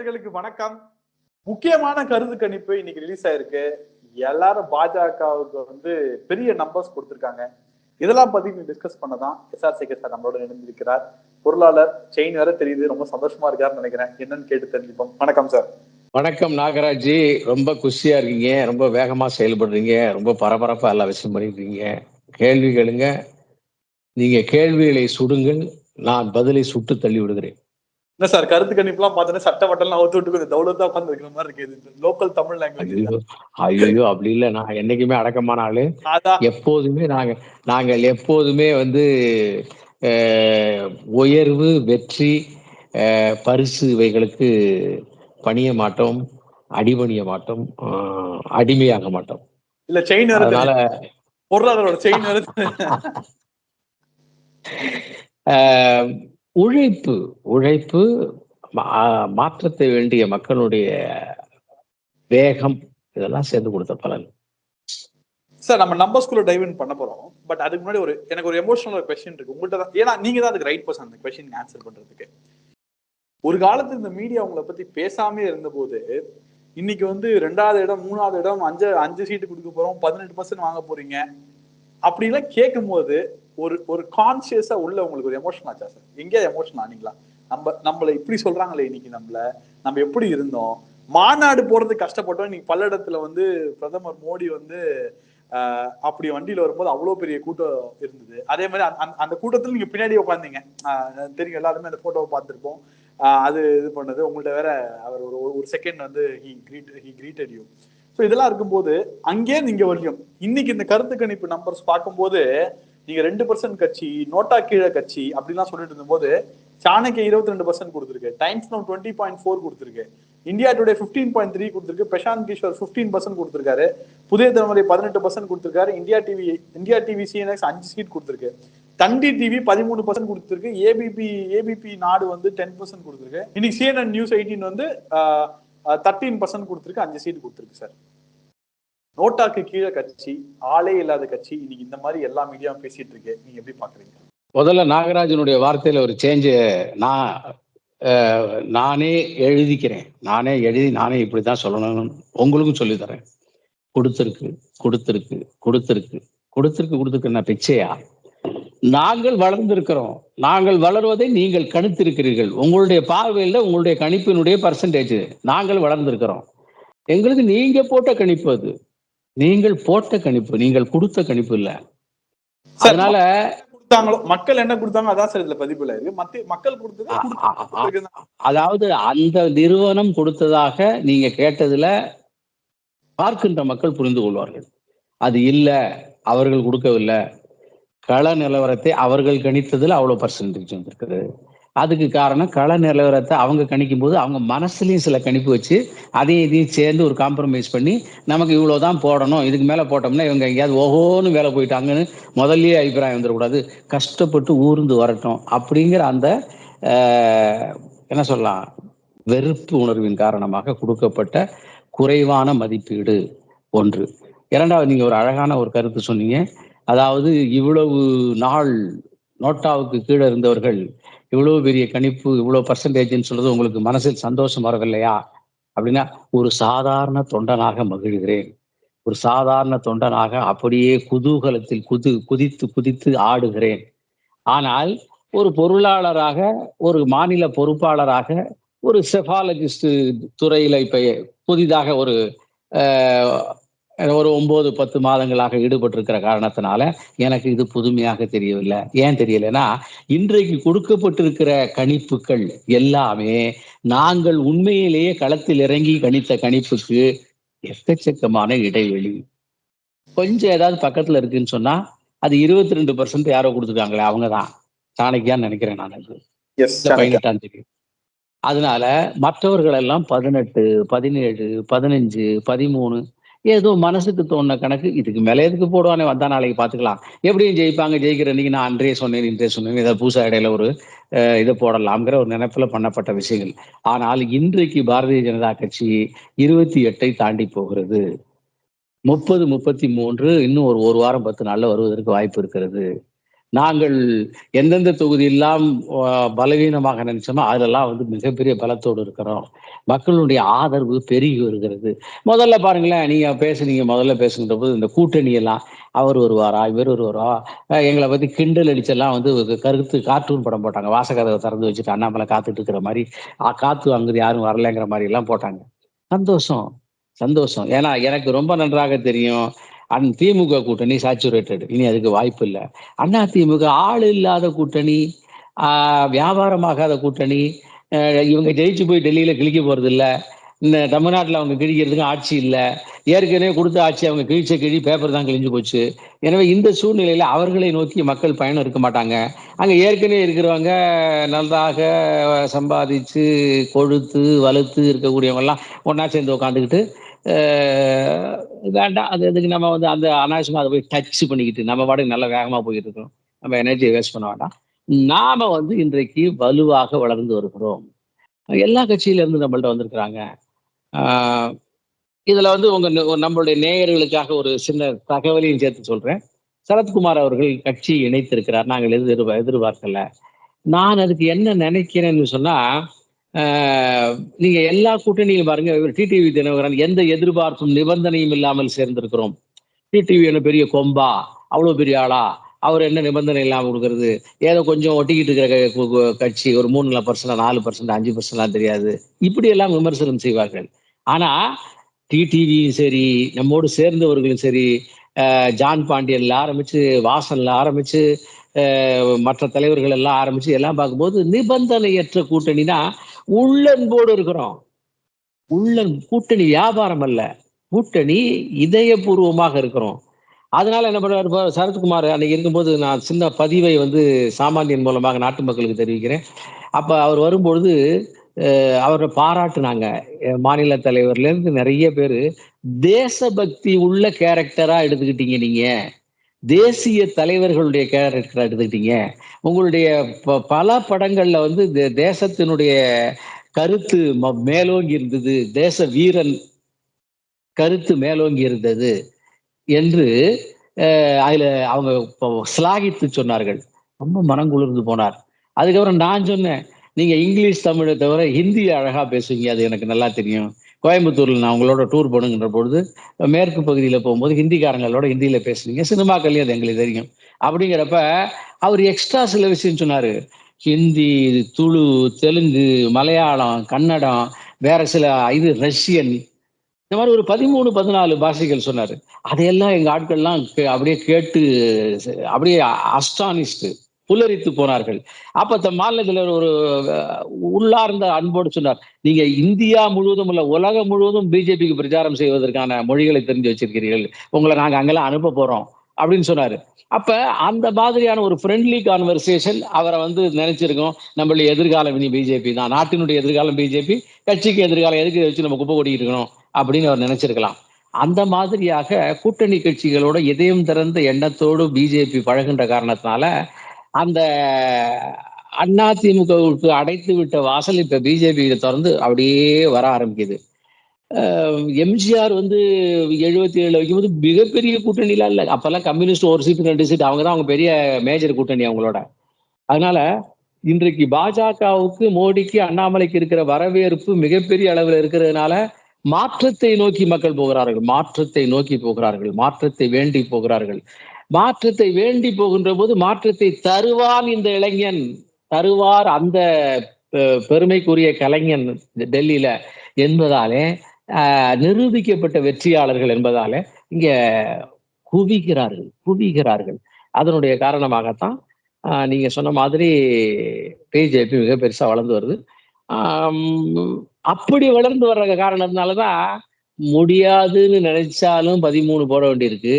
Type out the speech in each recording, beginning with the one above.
சாமானியர்களுக்கு வணக்கம். முக்கியமான கருத்து கணிப்பு இன்னைக்கு ரிலீஸ் ஆயிருக்கு. எல்லாரும் பாஜகவுக்கு வந்து பெரிய நம்பர்ஸ் கொடுத்துருக்காங்க. இதெல்லாம் பத்தி டிஸ்கஸ் பண்ணதான் எஸ்ஆர் சேகர் சார் நம்மளோட இணைந்திருக்கிறார். பொருளாளர் செயின் வேற தெரியுது ரொம்ப சந்தோஷமா இருக்காருன்னு நினைக்கிறேன். என்னன்னு கேட்டு தெரிஞ்சுப்போம். வணக்கம் சார் வணக்கம் நாகராஜ் ரொம்ப குஷியா இருக்கீங்க. ரொம்ப வேகமா செயல்படுறீங்க. ரொம்ப பரபரப்பா எல்லா விஷயம் பண்ணிருக்கீங்க. கேள்வி கேளுங்க. நீங்க கேள்விகளை சுடுங்கள். நான் பதிலை சுட்டு தள்ளி விடுகிறேன் என்ன சார் கருத்து கணிப்பு எல்லாம் பார்த்தோன்னா சட்ட வட்டம்லாம் அவுத்து விட்டு கொஞ்சம் தௌலத்தா உட்காந்து இருக்கிற மாதிரி இருக்கு. லோக்கல் தமிழ் லாங்குவேஜ் ஐயோ அப்படி இல்லை. நான் என்னைக்குமே அடக்கமான ஆளு. எப்போதுமே நாங்க நாங்கள் எப்போதுமே வந்து உயர்வு வெற்றி பரிசு இவைகளுக்கு பணிய மாட்டோம் அடிபணிய மாட்டோம் அடிமையாக மாட்டோம். இல்ல செயின் அதனால தெரியுது. பொருளாளரோட செயின் உழைப்பு உழைப்பு மா- மாற்றத்தை வேண்டிய மக்களுடைய வேகம் இதெல்லாம் சேர்ந்து கொடுத்த பலன். சார் நம்ம நம்பர்ஸ்குள்ள டைவ் பண்ண போறோம். பட் அதுக்கு முன்னாடி ஒரு எனக்கு ஒரு எமோஷனல் கொஸ்டின் இருக்கு. உங்கள்கிட்ட தான் ஏன்னா நீங்க தான் அதுக்கு ரைட் பர்சன் அந்த கொஸ்டின் ஆன்சர் பண்றதுக்கு. ஒரு காலத்துல இந்த மீடியா உங்களை பத்தி பேசாமே இருந்தபோது இன்னைக்கு வந்து ரெண்டாவது இடம் மூணாவது இடம் அஞ்சு அஞ்சு சீட்டு கொடுக்க போறோம் பதினெட்டு பர்சன்ட் வாங்க போறீங்க. அப்படிலாம் கேட்கும் போது ஒரு ஒரு கான்சியஸா உள்ள உங்களுக்கு ஒரு எமோஷன் ஆச்சா சார்? எங்கேயா எமோஷன் ஆனீங்களா நம்ம நம்மளை இப்படி சொல்றாங்களே இன்னைக்கு நம்மள. நம்ம எப்படி இருந்தோம்? மாநாடு போறது கஷ்டப்பட்டோம். இன்னைக்கு பல்லடத்துல வந்து பிரதமர் மோடி வந்து அப்படி வண்டியில வரும்போது அவ்வளோ பெரிய கூட்டம் இருந்தது. அதே மாதிரி அந்த- அந்த- நீங்க பின்னாடி உட்காந்தீங்க தெரியும். எல்லாருமே அந்த போட்டோவை பார்த்துருப்போம். அது இது பண்ணது. உங்கள்ட்ட வேற அவர் ஒரு ஒரு செகண்ட் வந்து he greet he greeted you so இதெல்லாம் இருக்கும்போது அங்கே நீங்க வரையும் இன்னைக்கு இந்த கருத்து கணிப்பு நம்பர்ஸ் பார்க்கும்போது நீங்க ரெண்டு பர்சன்ட் கட்சி நோட்டா கீழே கட்சி அப்படிலாம் சொல்லிட்டு இருந்தபோது சாணக்கிய இருபத்தி ரெண்டு பர்சன்ட் கொடுத்துருக்கு. Times Now twenty point four கொடுத்துருக்கு. India Today fifteen point three கொடுத்துருக்கு. பிரசாந்த் கிஷோர் ஃபிஃப்டீன் பர்சன்ட் கொடுத்துருக்காரு. புதிய தலைமுறை பதினெட்டு பர்சன்ட் கொடுத்துருக்காரு. India TV India TV CNX அஞ்சு சீட் கொடுத்துருக்கு. தந்தி டிவி பதிமூணு பர்சன்ட் கொடுத்துருக்கு. ஏபிபி ஏபிபி நாடு வந்து டென் பர்சன்ட் கொடுத்துருக்கு. இன்னைக்கு சிஎன்என் நியூஸ் எயிட்டீன் வந்து தேர்ட்டீன் பர்சன்ட் கொடுத்துருக்கு. அஞ்சு சீட் கொடுத்துருக்கு சார் நோட்டாக்கு கீழே கட்சி ஆளே இல்லாத கட்சி இன்னைக்கு இந்த மாதிரி எல்லா மீடியாவும் பேசிட்டு இருக்கு. நீங்க எப்படி பாக்குறீங்க? முதல்ல நாகராஜனுடைய வார்த்தையில ஒரு சேஞ்சு நான் நானே எழுதிக்கிறேன். நானே எழுதி நானே இப்படித்தான் சொல்லணும்னு உங்களுக்கும் சொல்லித்தரேன். தரேன் கொடுத்திருக்கு கொடுத்திருக்கு. கொடுத்திருக்கு கொடுத்திருக்கு நான் பிச்சையா? நாங்கள் வளர்ந்திருக்கிறோம். நாங்கள் வளர்வதை நீங்கள் கணித்திருக்கிறீர்கள். உங்களுடைய பார்வையில் உங்களுடைய கணிப்பினுடைய பர்சன்டேஜ் நாங்கள் வளர்ந்திருக்கிறோம். எங்களுக்கு நீங்க போட்ட கணிப்பு அது. நீங்கள் போட்ட கணிப்பு நீங்கள் கொடுத்த கணிப்பு இல்ல. அதனால கொடுத்தாங்களோ மக்கள் என்ன கொடுத்தாங்க அதான் சார் இதுல பதிப்புல இருக்கு. மத்திய மக்கள். கொடுத்தது அதாவது அந்த நிறுவனம் கொடுத்ததாக நீங்க கேட்டதுல பார்க்கின்ற மக்கள் புரிந்து கொள்வார்கள். அது இல்ல அவர்கள் கொடுக்கவில்லை. கள நிலவரத்தை அவர்கள் கணித்ததுல அவ்வளவு பர்சன்டேஜ் வந்திருக்குது. அதுக்கு காரணம் கள நிலவரத்தை அவங்க கணிக்கும் போது அவங்க மனசுலையும் சில கணிப்பு வச்சு அதையும் இதையும் சேர்ந்து ஒரு காம்ப்ரமைஸ் பண்ணி நமக்கு இவ்வளோ தான் போடணும் இதுக்கு மேலே போட்டோம்னா இவங்க எங்கேயாவது ஓஹோன்னு வேலை போயிட்டாங்கன்னு முதல்லயே அபிப்பிராயம் வந்துடக்கூடாது. கஷ்டப்பட்டு ஊர்ந்து வரட்டும் அப்படிங்கிற அந்த என்ன சொல்லலாம் வெறுப்பு உணர்வின் காரணமாக கொடுக்கப்பட்ட குறைவான மதிப்பீடு ஒன்று. இரண்டாவது நீங்கள் ஒரு அழகான ஒரு கருத்து சொன்னீங்க. அதாவது இவ்வளவு நாள் நோட்டாவுக்கு கீழே இருந்தவர்கள் இவ்வளவு பெரிய கணிப்பு இவ்வளவு பர்சன்டேஜ்னு சொல்றது உங்களுக்கு மனசில் சந்தோஷம் வரவில்லையா? அப்படின்னா ஒரு சாதாரண தொண்டனாக மகிழ்கிறேன். ஒரு சாதாரண தொண்டனாக அப்படியே குதூகலத்தில் குது குதித்து குதித்து ஆடுகிறேன். ஆனால் ஒரு பொருளாளராக ஒரு மாநில பொறுப்பாளராக ஒரு செஃபாலஜிஸ்ட் துறையில இப்ப புதிதாக ஒரு ஒரு ஒன்பது பத்து மாதங்களாக ஈடுபட்டிருக்கிற காரணத்தினால எனக்கு இது புதுமையாக தெரியவில்லை. ஏன் தெரியலைன்னா இன்றைக்கு கொடுக்கப்பட்டிருக்கிற கணிப்புகள் எல்லாமே நாங்கள் உண்மையிலேயே களத்தில் இறங்கி கணித்த கணிப்புக்கு எக்கச்சக்கமான இடைவெளி. கொஞ்சம் ஏதாவது பக்கத்துல இருக்குன்னு சொன்னா அது இருபத்தி ரெண்டு பர்சன்ட் யாரோ கொடுத்துருக்காங்களே அவங்க தான் சாணக்கியான்னு நினைக்கிறேன் நான் அது. பதினெட்டாம் தேதி. அதனால மற்றவர்கள் எல்லாம் பதினெட்டு பதினேழு பதினஞ்சு பதிமூணு ஏதோ மனசுக்கு தோணுன கணக்கு இதுக்கு மேலே எதுக்கு போடுவானே வந்தா நாளைக்கு பார்த்துக்கலாம். எப்படியும் ஜெயிப்பாங்க ஜெயிக்கிற அன்னைக்கு நான் அன்றே சொன்னேன் இன்றே சொன்னேன் ஏதாவது பூசா இடையில ஒரு இதை போடலாம்ங்கிற ஒரு நினைப்பில் பண்ணப்பட்ட விஷயங்கள். ஆனால் இன்றைக்கு பாரதிய ஜனதா கட்சி இருபத்தி எட்டை தாண்டி போகிறது. முப்பது முப்பத்தி மூன்று இன்னும் ஒரு ஒரு வாரம் பத்து நாள்ல வருவதற்கு வாய்ப்பு இருக்கிறது. நாங்கள் எந்தெந்த தொகுதியெல்லாம் பலவீனமாக நினைச்சோமோ அதெல்லாம் வந்து மிகப்பெரிய பலத்தோடு இருக்கிறோம். மக்களுடைய ஆதரவு பெருகி வருகிறது. முதல்ல பாருங்களேன் நீங்க பேசுனீங்க முதல்ல பேசுகின்ற போது இந்த கூட்டணியெல்லாம் அவர் வருவாரா இவர் வருவாரா? எங்களை பத்தி கிண்டல் அடிச்செல்லாம் வந்து கருத்து கார்ட்டூன் படம் போட்டாங்க. வாசகதவை திறந்து வச்சுட்டு அண்ணாமலை காத்துட்டு இருக்கிற மாதிரி காத்து அங்குது யாரும் வரலைங்கிற மாதிரி எல்லாம் போட்டாங்க. சந்தோஷம். சந்தோஷம். ஏன்னா எனக்கு ரொம்ப நன்றாக தெரியும். அந் திமுக கூட்டணி சாச்சுரேட்டட் இனி அதுக்கு வாய்ப்பு இல்லை. அண்ணா திமுக ஆள் இல்லாத கூட்டணி வியாபாரமாகாத கூட்டணி இவங்க ஜெயிச்சு போய் டெல்லியில் கிழிக்க போகிறது இல்லை. இந்த தமிழ்நாட்டில் அவங்க கிழிக்கிறதுக்கு ஆட்சி இல்லை. ஏற்கனவே கொடுத்த ஆட்சி அவங்க கிழிச்ச கிழி பேப்பர் தான் கிழிஞ்சு போச்சு. எனவே இந்த சூழ்நிலையில் அவர்களை நோக்கி மக்கள் பயணம் இருக்க மாட்டாங்க. அங்கே ஏற்கனவே இருக்கிறவங்க நன்றாக சம்பாதிச்சு கொழுத்து வலுத்து இருக்கக்கூடியவங்கெல்லாம் ஒன்றா சேர்ந்து உட்காந்துக்கிட்டு வேண்டாம். அது எதுக்கு நம்ம வந்து அந்த அனாவசியமாக அதை போய் டச் பண்ணிக்கிட்டு நம்ம பாட்டுக்கு நல்ல வேகமாக போயிட்டு இருக்கோம். நம்ம எனர்ஜியை வேஸ்ட் பண்ண வேண்டாம். நாம வந்து இன்றைக்கு வலுவாக வளர்ந்து வருகிறோம். எல்லா கட்சியிலேருந்து நம்மள்ட்ட வந்திருக்கிறாங்க. இதில் வந்து உங்கள் நம்மளுடைய நேயர்களுக்காக ஒரு சின்ன தகவலையும் சேர்த்து சொல்கிறேன் சரத்குமார் அவர்கள் கட்சி இணைத்திருக்கிறார். நாங்கள் எதிர் எதிர்பார்க்கல. நான் அதுக்கு என்ன நினைக்கிறேன்னு சொன்னால் நீங்க எல்லா கூட்டணியும் பாருங்க டிடிவி தினகரன் எந்த எதிர்பார்ப்பும் நிபந்தனையும் இல்லாமல் சேர்ந்திருக்கிறோம். டிடிவி என்ன பெரிய கொம்பா? அவ்வளவு பெரிய ஆளா? அவர் என்ன நிபந்தனை இல்லாமல் கொடுக்கறது? ஏதோ கொஞ்சம் ஒட்டிக்கிட்டு இருக்கிற க- கு- கட்சி ஒரு மூணு பர்சன்டா நாலு பர்சன்ட் அஞ்சு பர்சன்ட்லாம் தெரியாது. இப்படி எல்லாம் விமர்சனம் செய்வார்கள். ஆனா டிடிவியும் சரி நம்மோடு சேர்ந்தவர்களும் சரி ஜான் பாண்டியன்ல ஆரம்பிச்சு வாசன்ல ஆரம்பிச்சு மற்ற தலைவர்கள் எல்லாம் ஆரம்பிச்சு எல்லாம் பார்க்கும்போது நிபந்தனையற்ற கூட்டணினா உள்ளன்போடு இருக்கிறோம். உள்ளன் கூட்டணி வியாபாரம் அல்ல. கூட்டணி இதயபூர்வமாக இருக்கிறோம். அதனால என்ன பண்ணுவார் இப்போ சரத்குமார் அன்னைக்கு இருக்கும்போது நான் சின்ன பதிவை வந்து சாமானியன் மூலமாக நாட்டு மக்களுக்கு தெரிவிக்கிறேன். அப்ப அவர் வரும்பொழுது அவரை பாராட்டுனாங்க. மாநில தலைவர்ல இருந்து நிறைய பேர் தேசபக்தி உள்ள கேரக்டரா எடுத்துக்கிட்டீங்க நீங்க. தேசிய தலைவர்களுடைய கேரக்டர் எடுத்துக்கிட்டீங்க? உங்களுடைய ப- பல படங்கள்ல வந்து தேசத்தினுடைய கருத்து ம- மேலோங்கி இருந்தது. தேச வீரன் கருத்து மேலோங்கி இருந்தது என்று அதில் அதுல அவங்க சிலாகித்து சொன்னார்கள். ரொம்ப மனங்குளிர்ந்து போனார். அதுக்கப்புறம் நான் சொன்னேன் நீங்க இங்கிலீஷ் தமிழை தவிர ஹிந்தி அழகா பேசுவீங்க. அது எனக்கு நல்லா தெரியும். கோயம்புத்தூரில் நான் உங்களோட டூர் போகணுங்கிற பொழுது மேற்கு பகுதியில் போகும்போது ஹிந்திக்காரங்களோட ஹிந்தியில் பேசுனீங்க. சினிமாக்கள்லயும் அது எங்களுக்கு தெரியும். அப்படிங்கிறப்ப அவர் எக்ஸ்ட்ரா சில விஷயம் சொன்னார். ஹிந்தி துளு தெலுங்கு மலையாளம் கன்னடம் வேற சில இது ரஷ்யன். இந்த மாதிரி ஒரு பதிமூணு பதினாலு பாஷைகள் சொன்னார். அதையெல்லாம் எங்கள் ஆட்கள்லாம் கே- அப்படியே கேட்டு அப்படியே அஸ்டானிஸ்டு புல்லரித்து போனார்கள். அப்ப மாநிலத்தில் ஒரு உள்ளார்ந்த அன்போடு சொன்னார் நீங்க இந்தியா முழுவதும் இல்ல உலகம் முழுவதும் பிஜேபிக்கு பிரச்சாரம் செய்வதற்கான மொழிகளை தெரிஞ்சு வச்சிருக்கிறீர்கள். உங்களை நாங்க அங்கெல்லாம் அனுப்ப போறோம். அப்படின்னு சொன்னாரு. அப்ப அந்த மாதிரியான ஒரு ஃப்ரெண்ட்லி கான்வர்சேஷன் அவரை வந்து நினைச்சிருக்கோம். நம்மளுடைய எதிர்காலம் இனி பிஜேபி தான். நாட்டினுடைய எதிர்காலம் பிஜேபி கட்சிக்கு எதிர்காலம் எதுக்கு வச்சு நம்ம குப்பை கொட்டிட்டு இருக்கணும் அப்படின்னு அவர் நினைச்சிருக்கலாம். அந்த மாதிரியாக கூட்டணி கட்சிகளோட இதயம் திறந்த எண்ணத்தோடு பிஜேபி பழகின்ற காரணத்தினால அந்த அதிமுகவுக்கு அடைத்து விட்ட வாசல் இப்ப பிஜேபி திறந்து அப்படியே வர ஆரம்பிக்குது. எம்ஜிஆர் வந்து எழுபத்தி ஏழு வைக்கும்போது மிகப்பெரிய கூட்டணிலாம் இல்லை. அப்பெல்லாம் கம்யூனிஸ்ட் ஒரு சீட்டு ரெண்டு சீட் அவங்க தான் அவங்க பெரிய மேஜர் கூட்டணி அவங்களோட. அதனால இன்றைக்கு பாஜகவுக்கு மோடிக்கு அண்ணாமலைக்கு இருக்கிற வரவேற்பு மிகப்பெரிய அளவில் இருக்கிறதுனால மாற்றத்தை நோக்கி மக்கள் போகிறார்கள். மாற்றத்தை நோக்கி போகிறார்கள். மாற்றத்தை வேண்டி போகிறார்கள். மாற்றத்தை வேண்டி போகின்ற போது மாற்றத்தை தருவான் இந்த இளைஞன். தருவார் அந்த பெருமைக்குரிய கலைஞன் டெல்லியில என்பதாலே நிரூபிக்கப்பட்ட வெற்றியாளர்கள் என்பதாலே இங்க குவிகிறார்கள் குவிகிறார்கள். அதனுடைய காரணமாகத்தான் நீங்க சொன்ன மாதிரி பிஜேபி மிக பெருசா வளர்ந்து வருது. அப்படி வளர்ந்து வர்ற காரணத்தினாலதான் முடியாதுன்னு நினைச்சாலும் பதிமூணு போட வேண்டியிருக்கு.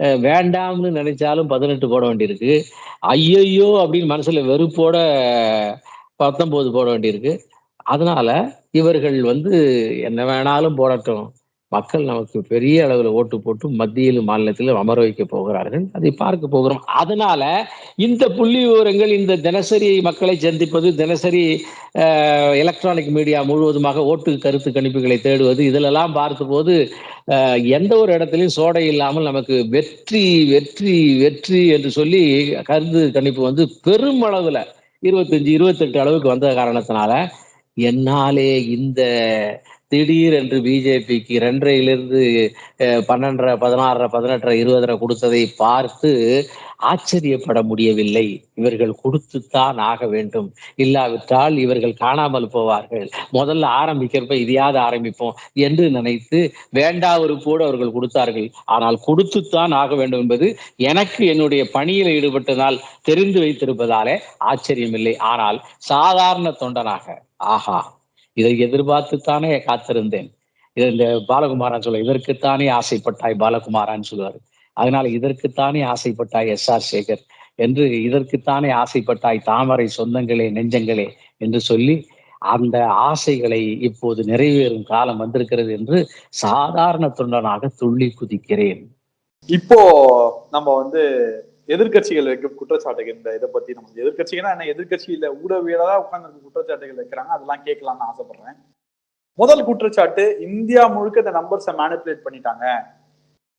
வேண்டாம்னு நினைச்சாலும் பதினெட்டு போட வேண்டியிருக்கு. ஐயையோ அப்படின்னு மனசுல வெறுப்போட பத்தொன்பது போட வேண்டியிருக்கு. அதனால இவர்கள் வந்து என்ன வேணாலும் போடட்டும். மக்கள் நமக்கு பெரிய அளவில் ஓட்டு போட்டு மத்தியிலும் மாநிலத்திலும் அமர வைக்க போகிறார்கள். அதை பார்க்க போகிறோம். அதனால இந்த புள்ளி விவரங்கள் இந்த தினசரி மக்களை சந்திப்பது தினசரி எலக்ட்ரானிக் மீடியா முழுவதுமாக ஓட்டு கருத்து கணிப்புகளை தேடுவது இதிலெல்லாம் பார்த்தபோது எந்த ஒரு இடத்துலையும் சோடை இல்லாமல் நமக்கு வெற்றி வெற்றி வெற்றி என்று சொல்லி கருத்து கணிப்பு வந்து பெருமளவில் இருபத்தஞ்சு இருபத்தெட்டு அளவுக்கு வந்த காரணத்தினால என்னாலே இந்த திடீர் என்று பிஜேபிக்கு ரெண்டரையிலிருந்து பன்னெண்டரை பதினாறரை பதினெட்டரை இருபதரை கொடுத்ததை பார்த்து ஆச்சரியப்பட முடியவில்லை. இவர்கள் கொடுத்துத்தான் ஆக வேண்டும். இல்லாவிட்டால் இவர்கள் காணாமல் போவார்கள். முதல்ல ஆரம்பிக்கிறப்ப இதையாவது ஆரம்பிப்போம் என்று நினைத்து வேண்டா ஒரு கூட அவர்கள் கொடுத்தார்கள். ஆனால் கொடுத்துத்தான் ஆக வேண்டும் என்பது எனக்கு என்னுடைய பணியில் ஈடுபட்டதால் தெரிந்து வைத்திருப்பதாலே ஆச்சரியமில்லை. ஆனால் சாதாரண தொண்டனாக ஆஹா இதை எதிர்பார்த்துத்தானே காத்திருந்தேன். இது இந்த பாலகுமாரான்னு சொல்ல இதற்குத்தானே ஆசைப்பட்டாய் பாலகுமாரான்னு சொல்லுவாரு. அதனால இதற்குத்தானே ஆசைப்பட்டாய் எஸ் ஆர் சேகர் என்று இதற்குத்தானே ஆசைப்பட்டாய் தாமரை சொந்தங்களே நெஞ்சங்களே என்று சொல்லி அந்த ஆசைகளை இப்போது நிறைவேறும் காலம் வந்திருக்கிறது என்று சாதாரண தொண்டனாக துள்ளி குதிக்கிறேன். இப்போ நம்ம வந்து எதிர்க்கட்சிகள் வைக்கும் குற்றச்சாட்டுகள் இந்த இதை பத்தி நம்ம எதிர்கட்சிகள்னா என்ன? எதிர்கட்சியில ஊடகவியலா உட்கார்ந்து குற்றச்சாட்டுகள் வைக்கிறாங்க. அதெல்லாம் கேட்கலாம்னு ஆசைப்படுறேன். முதல் குற்றச்சாட்டு இந்தியா முழுக்க இந்த நம்பர்ஸை மேனிப்புலேட் பண்ணிட்டாங்க.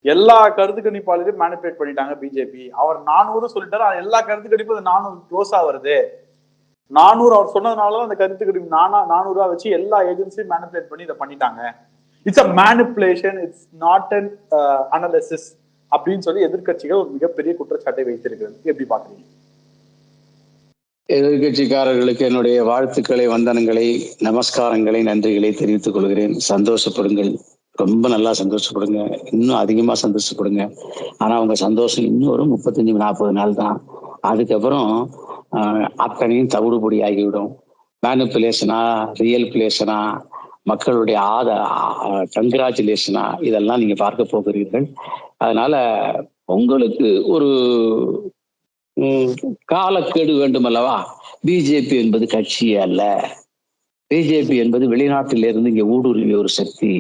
எல்லா கருத்து கணிப்பாளரையும் மேனிப்புலேட் பண்ணிட்டாங்க பிஜேபி அவர் நானூறு சொல்லிட்டாரு. எல்லா கருத்து கணிப்பும் அது நானூறு க்ளோஸா வருது. நானூறு அவர் சொன்னதுனால அந்த கருத்து கணிப்பு நானா நானூறுவா வச்சு எல்லா ஏஜென்சியும் மேனிப்புலேட் பண்ணி இதை பண்ணிட்டாங்க. It's a manipulation it's not an analysis அப்படின்னு சொல்லி எதிர்கட்சிகள் ஒரு மிகப்பெரிய குற்றச்சாட்டை வைத்திருக்கிறது. எப்படி பாக்குறீங்க எதிர்கட்சிக்காரர்களுக்கு என்னுடைய வாழ்த்துக்களை வந்தனங்களை நமஸ்காரங்களை நன்றிகளை தெரிவித்துக் கொள்கிறேன். சந்தோஷப்படுங்கள். ரொம்ப நல்லா சந்தோஷப்படுங்க. இன்னும் அதிகமா சந்தோஷப்படுங்க. ஆனா உங்க சந்தோஷம் இன்னும் ஒரு முப்பத்தஞ்சு நாற்பது நாள் தான். அதுக்கப்புறம் ஆஹ், அத்தனையும் தவிடுபொடி ஆகிவிடும். மேனுப்புலேஷனா ரியல் பிளேஷனா மக்களுடைய ஆத கங்க்ராச்சுலேஷனா இதெல்லாம் நீங்க பார்க்க போகிறீர்கள். அதனால உங்களுக்கு ஒரு ம், காலக்கெடு வேண்டும் அல்லவா பிஜேபி என்பது கட்சி அல்ல. பிஜேபி என்பது வெளிநாட்டிலிருந்து இங்கே ஊடுருவிய ஒரு சக்தி.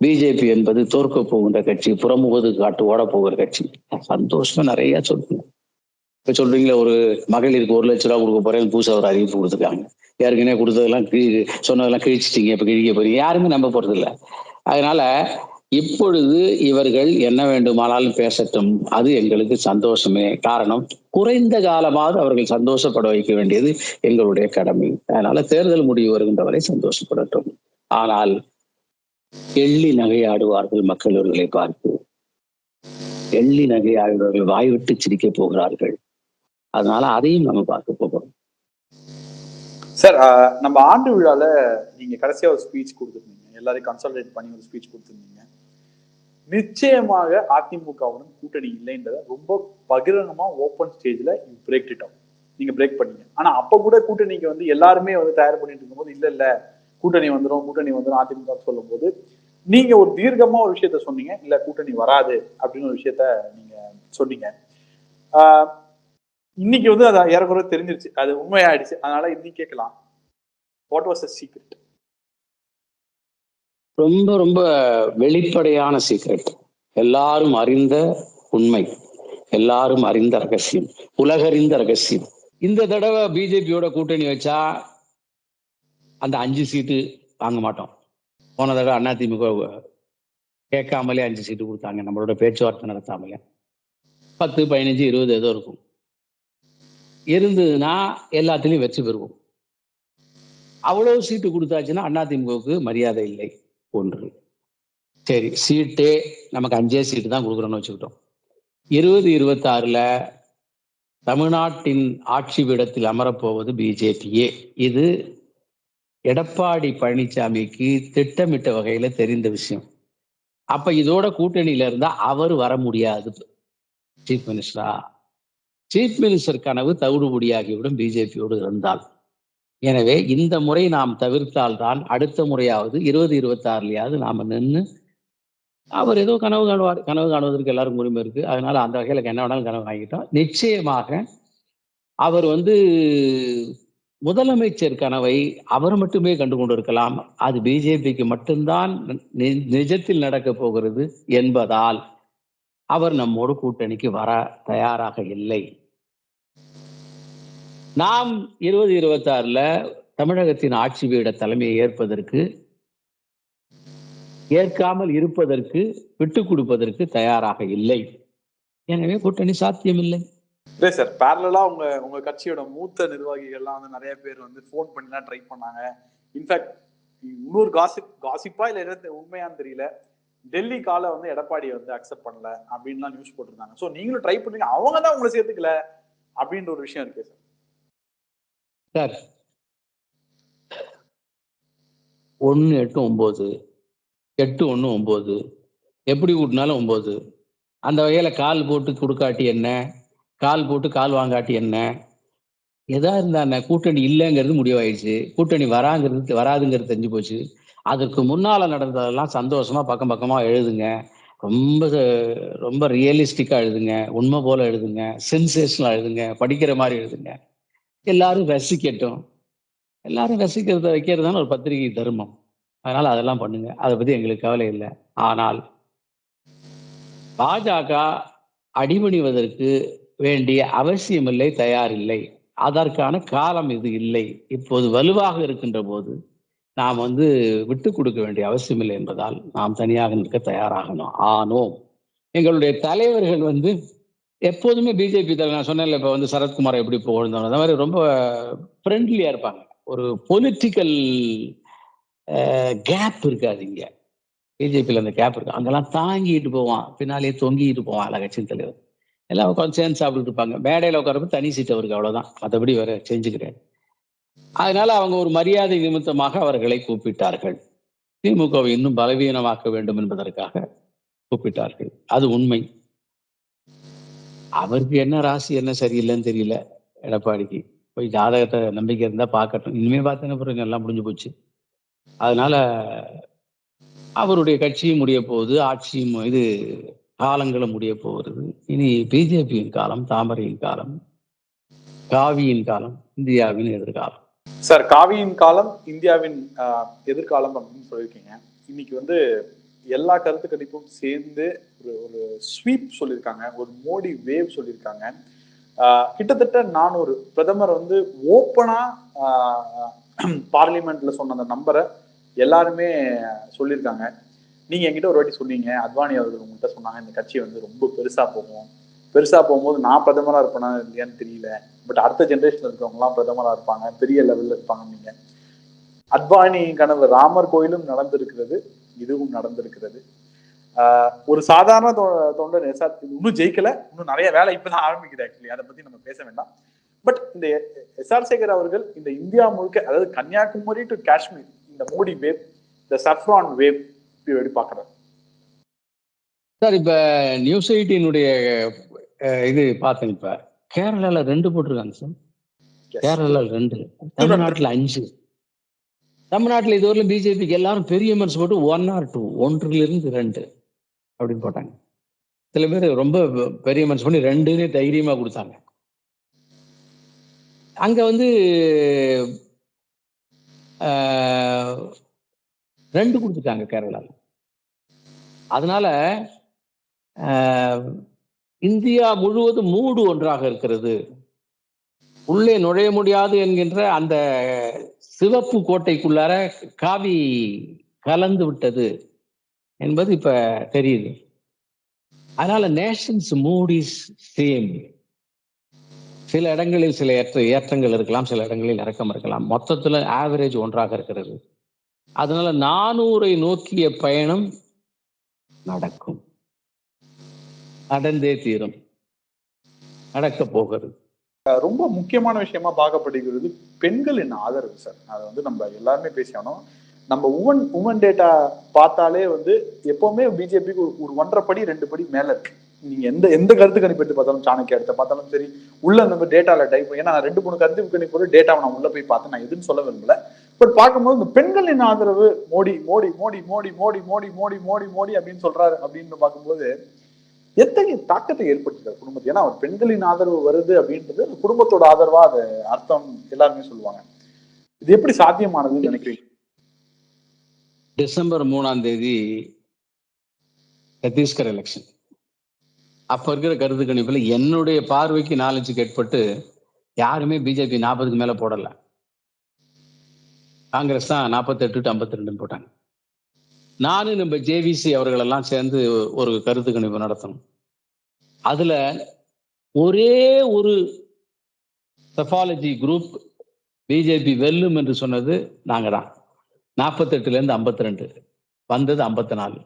பிஜேபி என்பது தோற்க போகின்ற கட்சி புறமுவது காட்டு ஓட போகிற கட்சி. சந்தோஷமா நிறைய சொல்லுங்க இப்ப சொல்றீங்களா ஒரு மகளிருக்கு ஒரு லட்ச ரூபா கொடுக்க போறேன் புதுசாக ஒரு அறிவிப்பு கொடுத்துருக்காங்க. ஏற்கனவே கொடுத்ததெல்லாம் கீ சொன்னதெல்லாம் கிழிச்சிட்டீங்க இப்ப கிழிக்க போறீங்க. யாருமே நம்ப போறது இல்லை அதனால இப்பொழுது இவர்கள் என்ன வேண்டுமானாலும் பேசட்டும். அது எங்களுக்கு சந்தோஷமே. காரணம் குறைந்த காலமாவது அவர்கள் சந்தோஷப்பட வைக்க வேண்டியது எங்களுடைய கடமை. அதனால தேர்தல் முடிவு வருகின்றவரை சந்தோஷப்படட்டும். ஆனால் எள்ளி நகையாடுவார்கள் மக்கள் இவர்களை பார்த்து. எள்ளி நகையாடுவார்கள் வாய்விட்டு சிரிக்க போகிறார்கள். அதனால அதையும் நம்ம பார்க்க போகிறோம். சார் நம்ம ஆண்டு விழால நீங்க கடைசியா ஒரு ஸ்பீச் கொடுத்துருந்தீங்க. எல்லாரையும் கன்சல்டேட் பண்ணி ஒரு ஸ்பீச் கொடுத்துருந்தீங்க. நிச்சயமாக அதிமுகவுடன் கூட்டணி இல்லைன்றத ரொம்ப பகிரங்கமா ஓப்பன் ஸ்டேஜ்ல பிரேக் நீங்க பிரேக் பண்ணீங்க. ஆனா அப்ப கூட கூட்டணிக்கு வந்து எல்லாருமே வந்து தயார் பண்ணிட்டு இருக்கும்போது இல்ல இல்ல கூட்டணி வந்துடும் கூட்டணி வந்துடும் அதிமுக சொல்லும் போது நீங்க ஒரு தீர்க்கமா ஒரு விஷயத்த சொன்னீங்க. இல்ல கூட்டணி வராது அப்படின்னு ஒரு விஷயத்த நீங்க சொன்னீங்க. இன்னைக்கு வந்து அது ஏறக்குறைய தெரிஞ்சிருச்சு. அது உண்மையாயிடுச்சு. அதனால இன்னைக்கு கேட்கலாம். வாட் வாஸ் அ சீக்ரெட் ரொம்ப ரொம்ப வெளிப்படையான சீக்ரெட் எல்லாரும் அறிந்த உண்மை. எல்லாரும் அறிந்த ரகசியம். உலகறிந்த ரகசியம். இந்த தடவை பிஜேபியோட கூட்டணி வச்சா அந்த அஞ்சு சீட்டு வாங்க மாட்டோம். போன தடவை அதிமுக கேட்காமலே அஞ்சு சீட்டு கொடுத்தாங்க. நம்மளோட பேச்சுவார்த்தை நடத்தாமலே. பத்து பதினஞ்சு இருபது ஏதோ இருக்கும். இருந்ததுன்னா எல்லாத்துலேயும் வெற்றி பெறுவோம். அவ்வளவு சீட்டு கொடுத்தாச்சுன்னா அதிமுகவுக்கு மரியாதை இல்லை. ஒன்று. சரி சீட்டே நமக்கு அஞ்சே சீட்டு தான் கொடுக்குறோன்னு வச்சுக்கிட்டோம். இருபது இருபத்தாறுல தமிழ்நாட்டின் ஆட்சி பீடத்தில் அமரப்போவது பிஜேபியே இது எடப்பாடி பழனிசாமிக்கு திட்டமிட்ட வகையில தெரிந்த விஷயம். அப்ப இதோட கூட்டணியில இருந்தா அவர் வர முடியாது. சீஃப் மினிஸ்டரா சீஃப் மினிஸ்டர் கனவு தவிடுபடியாகிவிடும் பிஜேபியோடு இருந்தால். எனவே இந்த முறை நாம் தவிர்த்தால்தான் அடுத்த முறையாவது இருபது இருபத்தாறுலையாவது நாம் நின்று அவர் ஏதோ கனவு காணுவார் கனவு காணுவதற்கு எல்லாருக்கும் உரிமை இருக்குது அதனால் அந்த வகையில் என்ன வேணாலும் கனவு வாங்கிட்டோம். நிச்சயமாக அவர் வந்து முதலமைச்சர் கனவை அவர் மட்டுமே கண்டு கொண்டிருக்கலாம். அது பிஜேபிக்கு மட்டும்தான் நி- நிஜத்தில் நடக்க போகிறது என்பதால் அவர் நம்மோடு கூட்டணிக்கு வர தயாராக இல்லை. நாம் இருபது இருபத்தாறுல தமிழகத்தின் ஆட்சி பீட தலைமையை ஏற்பதற்கு ஏற்காமல் இருப்பதற்கு விட்டு கொடுப்பதற்கு தயாராக இல்லை. எனவே கூட்டணி சாத்தியமில்லை. இல்லை சார் பேரலா உங்க உங்க கட்சியோட மூத்த நிர்வாகிகள்லாம் வந்து நிறைய பேர் வந்து ஃபோன் பண்ணிலாம் ட்ரை பண்ணாங்க. இன்ஃபேக்ட் இன்னொரு காசிப் காசிப்பா இல்லை என்ன உண்மையான்னு தெரியல. டெல்லி காலை வந்து எடப்பாடி வந்து அக்செப்ட் பண்ணல அப்படின்லாம் நியூஸ் போட்டிருந்தாங்க. ஸோ நீங்களும் ட்ரை பண்ணுங்க அவங்க தான் உங்களை சேர்த்துக்கல அப்படின்ற ஒரு விஷயம் இருக்கு சார். சார். ஒன்று எட்டு ஒம்பது. எட்டு ஒன்று ஒம்பது. எப்படி கூட்டினாலும் ஒம்பது. அந்த வகையில் கால் போட்டு கொடுக்காட்டி என்ன? கால் போட்டு கால் வாங்காட்டி என்ன? எதா இருந்தா கூட்டணி இல்லைங்கிறது முடிவாயிடுச்சு. கூட்டணி வராங்கிறது வராதுங்கிறது தெரிஞ்சு போச்சு. அதுக்கு முன்னால் நடந்ததெல்லாம் சந்தோஷமாக பக்கம் பக்கமாக எழுதுங்க. ரொம்ப ரொம்ப ரியலிஸ்டிக்காக எழுதுங்க. உண்மை போல் எழுதுங்க. சென்சேஷனலா எழுதுங்க. படிக்கிற மாதிரி எழுதுங்க. எல்லாரும் ரசிக்கட்டும். எல்லாரும் ரசிக்கிறத வைக்கிறது தானே ஒரு பத்திரிகை தர்மம். அதனால அதெல்லாம் பண்ணுங்க. அதை பத்தி எங்களுக்கு கவலை இல்லை. ஆனால் பாஜக அடிபணிவதற்கு வேண்டிய அவசியமில்லை தயாரில்லை அதற்கான காலம் இது இல்லை. இப்போது வலுவாக இருக்கின்ற போது நாம் வந்து விட்டு கொடுக்க வேண்டிய அவசியமில்லை என்பதால் நாம் தனியாக நிற்க தயாராகணும். ஆனோம். எங்களுடைய தலைவர்கள் வந்து எப்போதுமே பிஜேபி தலைவர் நான் சொன்னேன்ல இப்போ வந்து சரத்குமார் எப்படி புகழ்ந்தோம் அந்த மாதிரி ரொம்ப ஃப்ரெண்ட்லியாக இருப்பாங்க. ஒரு பொலிட்டிக்கல் கேப் இருக்காது இங்கே. பிஜேபியில் அந்த கேப் இருக்கு. அங்கெல்லாம் தாங்கிட்டு போவான். பின்னாலேயே தொங்கிட்டு போவான் எல்லா கட்சியின் தலைவர். எல்லாம் உட்காந்து சேர்ந்து சாப்பிட்டு இருப்பாங்க. மேடையில் உட்காரப்ப தனி சீட் அவருக்கு அவ்வளோதான் மற்றபடி வேற செஞ்சுக்கிறேன் அதனால அவங்க ஒரு மரியாதை நிமித்தமாக அவர்களை கூப்பிட்டார்கள். திமுகவை இன்னும் பலவீனமாக்க வேண்டும் என்பதற்காக கூப்பிட்டார்கள். அது உண்மை. அவருக்கு என்ன ராசி என்ன சரியில்லைன்னு தெரியல எடப்பாடிக்கு. போய் ஜாதகத்தை நம்பிக்கை இருந்தா பார்க்கட்டும். இனிமே பார்த்தேன்னு பிறகு எல்லாம் முடிஞ்சு போச்சு. அதனால அவருடைய கட்சியும் முடிய போகுது ஆட்சியும் இது காலங்களும் முடிய போகிறது. இனி பிஜேபியின் காலம் தாமரையின் காலம் காவியின் காலம் இந்தியாவின் எதிர்காலம். சார் காவியின் காலம் இந்தியாவின் எதிர்காலம் அப்படின்னு சொல்லியிருக்கீங்க. இன்னைக்கு வந்து எல்லா கருத்து கணிப்பும் சேர்ந்து ஒரு ஒரு ஸ்வீப் சொல்லியிருக்காங்க ஒரு மோடி வேவ் சொல்லியிருக்காங்க. கிட்டத்தட்ட கிட்டத்தட்ட நானூறு பிரதமர் வந்து ஓப்பனா பார்லிமெண்ட்ல சொன்ன அந்த நம்பரை எல்லாருமே சொல்லியிருக்காங்க. நீங்க என்கிட்ட ஒரு வாட்டி சொன்னீங்க அத்வானி அவர்கள் உங்கள்கிட்ட சொன்னாங்க இந்த கட்சி வந்து ரொம்ப பெருசா போகும். பெருசா போகும்போது நான் பிரதமரா இருப்பேனா இல்லையான்னு தெரியல. பட் அடுத்த ஜென்ரேஷன்ல இருக்கவங்கலாம் பிரதமரா இருப்பாங்க பெரிய லெவல்ல இருப்பாங்க நீங்க. அத்வானி கனவு ராமர் கோயிலும் நடந்திருக்கிறது இதுவும் நடந்திருக்கிறது. ஒரு சாதாரண தொண்டர் எஸ்ஆர் இன்னும் ஜெயிக்கல இன்னும் நிறைய வேலை இப்பதான் ஆரம்பிக்குது ஆக்சுவலி அதை பத்தி நம்ம பேச வேண்டாம். பட் இந்த எஸ்ஆர் சேகர் அவர்கள் இந்த இந்தியா முழுக்க அதாவது கன்னியாகுமரி டு காஷ்மீர் இந்த மோடி வேவ் இந்த சஃப்ரான் வேவ் எப்படி பாக்குறாரு சார் இப்ப நியூஸ் எயிட்டினுடைய இது பார்த்தேன் இப்ப. கேரளால ரெண்டு போட்டிருக்காங்க சார் கேரளால ரெண்டு. தமிழ்நாட்டுல அஞ்சு. தமிழ்நாட்டுல இதுவரையிலும் பிஜேபிக்கு எல்லாரும் பெரிய மனசு போட்டு ஒன் ஆர் டூ ஒன்றுல இருந்து ரெண்டு. அப்படின்னு போட்டாங்க. சில பேர் ரொம்ப பெரிய மனசு பண்ணி ரெண்டுன்னு தைரியமாக கொடுத்தாங்க. அங்கே வந்து ரெண்டு கொடுத்துட்டாங்க கேரளாவில் அதனால இந்தியா முழுவதும் மூடு ஒன்றாக இருக்கிறது. உள்ளே நுழைய முடியாது என்கின்ற அந்த சிவப்பு கோட்டைக்குள்ளார காவி கலந்து விட்டது. என்பது இப்ப தெரியுது. அதனால நேஷன்ஸ் மூட் இஸ் சேம். சில இடங்களில் சில ஏற்ற ஏற்றங்கள் இருக்கலாம் சில இடங்களில் இறக்கம் இருக்கலாம். மொத்தத்துல ஆவரேஜ் ஒன்றாக இருக்கிறது. அதனால நானூறை நோக்கிய பயணம் நடக்கும். நடந்தே தீரும். நடக்க போகிறது. ரொம்ப முக்கியமான விஷயமா பார்க்கப்படுகிறது பெண்களின் ஆதரவு சார். அதை வந்து நம்ம எல்லாருமே பேசியானோம் நம்ம உமன் உமன் டேட்டா பார்த்தாலே வந்து எப்பவுமே பிஜேபிக்கு ஒரு ஒரு ஒன்றரை படி ரெண்டு படி மேல இருக்கு. நீங்க எந்த எந்த கருத்து கணிப்பு எடுத்து பார்த்தாலும் சாணக்கிய எடுத்து பார்த்தாலும் சரி உள்ள நம்ம டேட்டால டைப் ஏன்னா நான் ரெண்டு மூணு கருத்து கணிப்பு டேட்டாவை நான் உள்ள போய் பார்த்தேன் நான் எதுன்னு சொல்ல விரும்பல. பட் பார்க்கும்போது இந்த பெண்களின் ஆதரவு? மோடி மோடி மோடி மோடி மோடி மோடி மோடி மோடி மோடி அப்படின்னு சொல்றாரு அப்படின்னு பார்க்கும்போது எத்தகைய தாக்கத்தை ஏற்படுத்துது குடும்பத்தை ஏன்னா அவர் பெண்களின் ஆதரவு வருது அப்படின்றது குடும்பத்தோட ஆதரவா அது அர்த்தம் எல்லாருமே சொல்லுவாங்க. இது எப்படி சாத்தியமானதுன்னு நினைக்கிறீங்க? டிசம்பர் மூணாம் தேதி சத்தீஸ்கர் எலெக்ஷன் அப்ப இருக்கிற கருத்து கணிப்புல என்னுடைய பார்வைக்கு நாலேஜுக்கு ஏற்பட்டு யாருமே பிஜேபி நாற்பதுக்கு மேல போடல. காங்கிரஸ் தான் நாற்பத்தெட்டு டு ஐம்பத்தி ரெண்டுன்னு போட்டாங்க. நானும் நம்ம ஜேவிசி அவர்களெல்லாம் சேர்ந்து ஒரு கருத்து கணிப்பு நடத்தணும். அதுல ஒரே ஒரு செஃபாலஜி குரூப் பிஜேபி வெல்லும் என்று சொன்னது நாங்க தான். நாற்பத்தெட்டுல இருந்து ஐம்பத்தி ரெண்டு வந்தது ஐம்பத்தி நாலு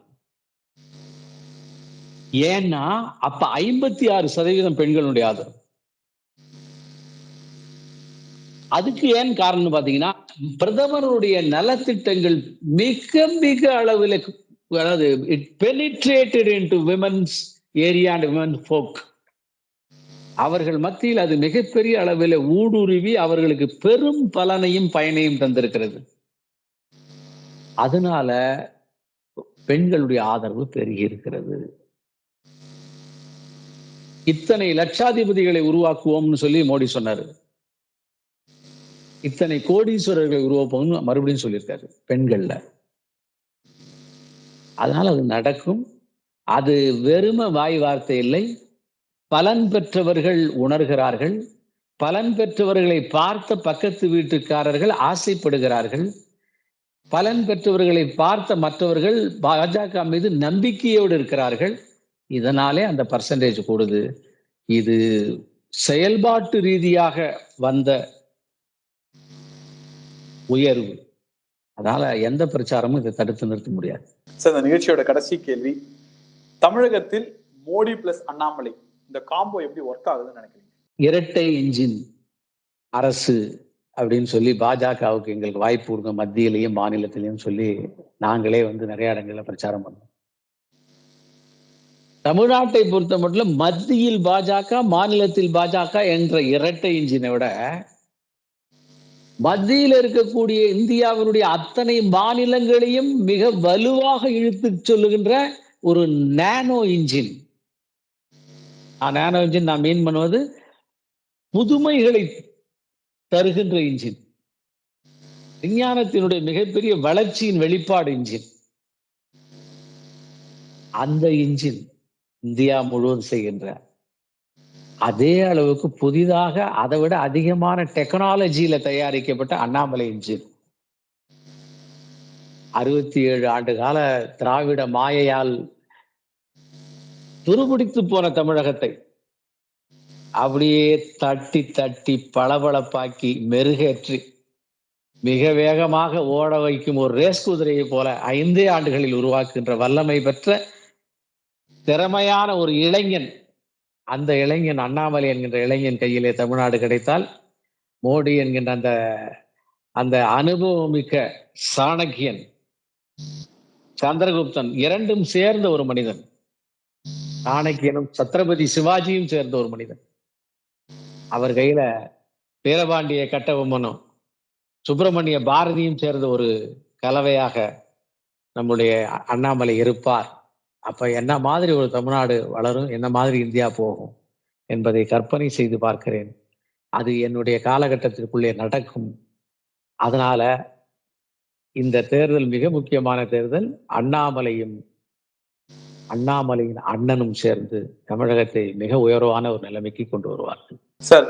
ஏன்னா அப்ப ஐம்பத்தி ஆறு சதவீதம் பெண்களுடைய ஆதரவு. அதுக்கு ஏன் காரணம் பாத்தீங்கன்னா பிரதமருடைய நலத்திட்டங்கள் மிக மிக அளவில் அதாவது it penetrated into womens area and women folk அவர்கள் மத்தியில் அது மிகப்பெரிய அளவில் ஊடுருவி அவர்களுக்கு பெரும் பலனையும் பயனையும் தந்திருக்கிறது. அதனால பெண்களுடைய ஆதரவு பெருகி இருக்கிறது இத்தனை லட்சாதிபதிகளை உருவாக்குவோம்னு சொல்லி மோடி சொன்னாரு. இத்தனை கோடீஸ்வரர்களை உருவாப்போம்னு மறுபடியும் சொல்லியிருக்காரு பெண்கள்ல. அதனால அது நடக்கும். அது வெறும வாய் வார்த்தை இல்லை. பலன் பெற்றவர்கள் உணர்கிறார்கள். பலன் பெற்றவர்களை பார்த்த பக்கத்து வீட்டுக்காரர்கள் ஆசைப்படுகிறார்கள். பலன் பெற்றவர்களை பார்த்த மற்றவர்கள் பாஜக மீது நம்பிக்கையோடு இருக்கிறார்கள். இதனாலே அந்த பர்சன்டேஜ் கூடுது. இது செயல்பாட்டு ரீதியாக வந்த உயர்வு. அதனால எந்த பிரச்சாரமும் இதை தடுத்து நிறுத்த முடியாது. சார் இந்த நிகழ்ச்சியோட கடைசி கேள்வி. தமிழகத்தில் மோடி பிளஸ் அண்ணாமலை இந்த காம்போ எப்படி ஒர்க் ஆகுதுன்னு நினைக்கிறீங்க? இரட்டை இன்ஜின் அரசு அப்படின்னு சொல்லி பாஜகவுக்கு எங்களுக்கு வாய்ப்பு கொடுங்க. மத்தியிலையும் மாநிலத்திலையும் சொல்லி நாங்களே வந்து நிறைய இடங்களில் பிரச்சாரம் பண்ணோம். தமிழ்நாட்டை பொறுத்த மட்டும் மத்தியில் பாஜக மாநிலத்தில் பாஜக என்ற இரட்டை இன்ஜினை விட மத்தியில் இருக்கக்கூடிய இந்தியாவினுடைய அத்தனை மாநிலங்களையும் மிக வலுவாக இழுத்து சொல்லுகின்ற ஒரு நானோ இன்ஜின். நானோ இன்ஜின் நான் மீன் பண்ணுவது புதுமைகளை தருகின்ற இன்ஜின் விஞ்ஞானத்தினுடைய மிகப்பெரிய வளர்ச்சியின் வெளிப்பாடு இன்ஜின் அந்த இன்ஜின் இந்தியா முழுவதும் செய்கின்ற அதே அளவுக்கு புதிதாக அதை விட அதிகமான டெக்னாலஜியில தயாரிக்கப்பட்ட அண்ணாமலை இன்ஜின் அறுபத்தி ஏழு ஆண்டு கால திராவிட மாயையால் துருபிடித்து போன தமிழகத்தை அப்படியே தட்டி தட்டி பளபளப்பாக்கி மெருகேற்றி மிக வேகமாக ஓட வைக்கும் ஒரு ரேஸ் குதிரையை போல ஐந்தே ஆண்டுகளில் உருவாக்குகின்ற வல்லமை பெற்ற திறமையான ஒரு இளைஞன் அந்த இளைஞன் அண்ணாமலை என்கின்ற இளைஞன் கையிலே தமிழ்நாடு கிடைத்தால் மோடி என்கின்ற அந்த அந்த அனுபவமிக்க சாணக்கியன் சந்திரகுப்தன் இரண்டும் சேர்ந்த ஒரு மனிதன். சாணக்கியனும் சத்ரபதி சிவாஜியும் சேர்ந்த ஒரு மனிதன். அவர் கையில வீரபாண்டிய கட்டபொம்மனும் சுப்பிரமணிய பாரதியும் சேர்ந்த ஒரு கலவையாக நம்முடைய அண்ணாமலை இருப்பார். அப்ப என்ன மாதிரி ஒரு தமிழ்நாடு வளரும்? என்ன மாதிரி இந்தியா போகும்? என்பதை கற்பனை செய்து பார்க்கிறேன். அது என்னுடைய காலகட்டத்திற்குள்ளே நடக்கும். அதனால இந்த தேர்தல் மிக முக்கியமான தேர்தல். அண்ணாமலையும் அண்ணாமலையின் அண்ணனும் சேர்ந்து தமிழகத்தை மிக உயர்வான ஒரு நிலைமைக்கு கொண்டு வருவார்கள். சார்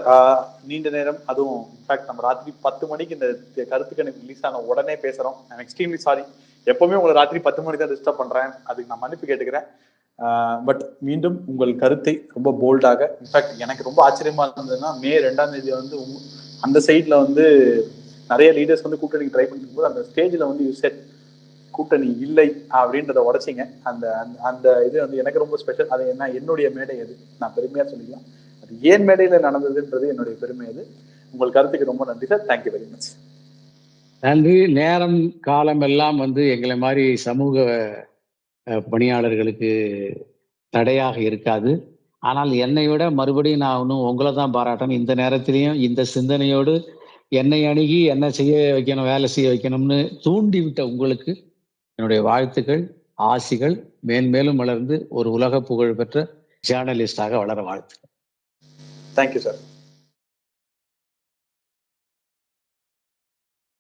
நீண்ட நேரம் அதுவும் இன்ஃபேக்ட் நம்ம ராத்திரி பத்து மணிக்கு இந்த கருத்து கணிப்பு ரிலீஸ் ஆன உடனே பேசுறோம். ஐம் எக்ஸ்ட்ரீம்லி சாரி எப்பவுமே உங்களை ராத்திரி பத்து மணிக்கு தான் டிஸ்டர்ப் பண்றேன். அதுக்கு நான் மன்னிப்பு கேட்டுக்கிறேன். பட் மீண்டும் உங்கள் கருத்தை ரொம்ப போல்டாக இன்ஃபேக்ட் எனக்கு ரொம்ப ஆச்சரியமா இருந்ததுன்னா மே ரெண்டாம் தேதி வந்து அந்த சைட்ல வந்து நிறைய லீடர்ஸ் வந்து கூட்டணிக்கு ட்ரை பண்ணிட்டு போது அந்த ஸ்டேஜ்ல வந்து யூ செட் கூட்டணி இல்லை அப்படின்றத உடச்சிங்க. அந்த அந்த இது வந்து எனக்கு ரொம்ப ஸ்பெஷல் அது என்ன என்னுடைய மேடை அது நான் பெருமையா சொல்லிக்கலாம். அது ஏன் மேடையில நடந்ததுன்றது என்னுடைய பெருமை அது. உங்கள் கருத்துக்கு ரொம்ப நன்றி சார். தேங்க்யூ வெரி மச் நன்றி. நேரம் காலம் எல்லாம் வந்து எங்களை மாதிரி சமூக பணியாளர்களுக்கு தடையாக இருக்காது. ஆனால் என்னை விட மறுபடியும் நான் இன்னும் உங்களை தான் பாராட்டணும். இந்த நேரத்திலையும் இந்த சிந்தனையோடு என்னை அணுகி என்ன செய்ய வைக்கணும் வேலை செய்ய வைக்கணும்னு தூண்டிவிட்ட உங்களுக்கு என்னுடைய வாழ்த்துக்கள் ஆசிகள் மேன்மேலும் வளர்ந்து ஒரு உலக புகழ் பெற்ற ஜேர்னலிஸ்டாக வளர வாழ்த்து தேங்க்யூ சார்